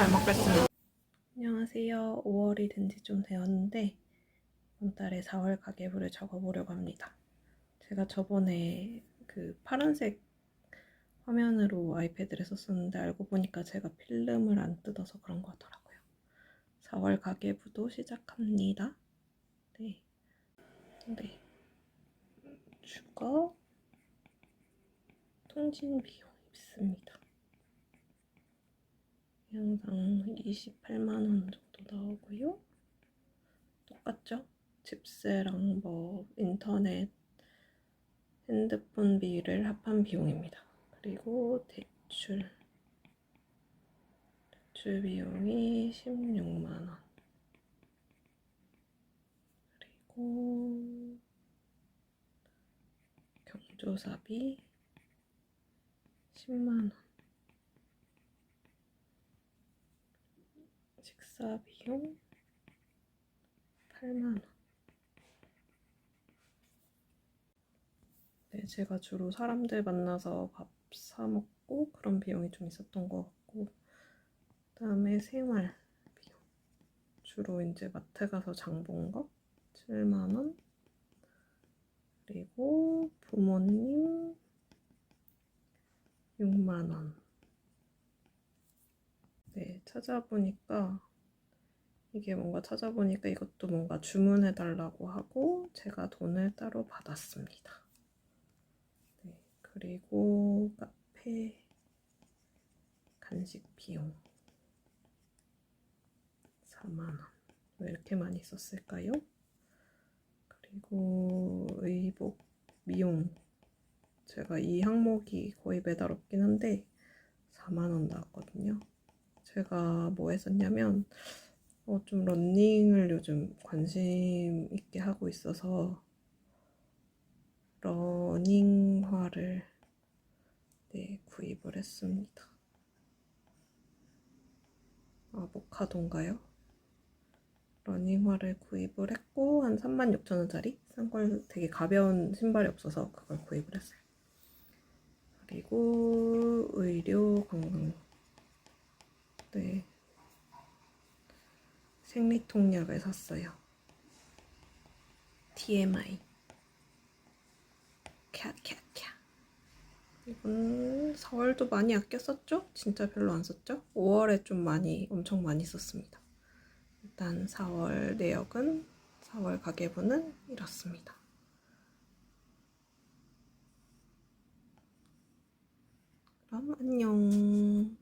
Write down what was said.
잘 먹겠습니다. 안녕하세요. 5월이 된 지 좀 되었는데 이번 달에 4월 가계부를 적어보려고 합니다. 제가 저번에 그 파란색 화면으로 아이패드를 썼었는데 알고 보니까 제가 필름을 안 뜯어서 그런 거더라고요. 4월 가계부도 시작합니다. 네. 네. 주거 통진 비용 있습니다. 영상 28만원 정도 나오고요. 똑같죠? 집세랑 뭐 인터넷, 핸드폰 비를 합한 비용입니다. 그리고 대출 대출 비용이 16만원 그리고 경조사비 10만원 식사 비용 8만원. 네, 제가 주로 사람들 만나서 밥 사 먹고 그런 비용이 좀 있었던 것 같고, 그 다음에 생활 비용. 주로 이제 마트 가서 장 본 거 7만원. 그리고 부모님 6만원. 네, 찾아보니까 이게 뭔가 찾아보니까 이것도 뭔가 주문해 달라고 하고 제가 돈을 따로 받았습니다. 네, 그리고 카페 간식 비용 4만원. 왜 이렇게 많이 썼을까요? 그리고 의복 미용 제가 이 항목이 거의 매달 없긴 한데 4만원 나왔거든요. 제가 뭐 했었냐면 어, 좀 러닝을 요즘 관심 있게 하고 있어서 러닝화를 네, 구입을 했습니다. 아보카도인가요? 러닝화를 구입을 했고 한 36,000원짜리 싼 걸 되게 가벼운 신발이 없어서 그걸 구입을 했어요. 그리고 의료 관광 네. 생리통약을 샀어요. TMI. 캬캬캬. 이번 4월도 많이 아꼈었죠? 진짜 별로 안 썼죠? 5월에 좀 많이, 엄청 많이 썼습니다. 일단 4월 내역은, 4월 가계부는 이렇습니다. 그럼 안녕.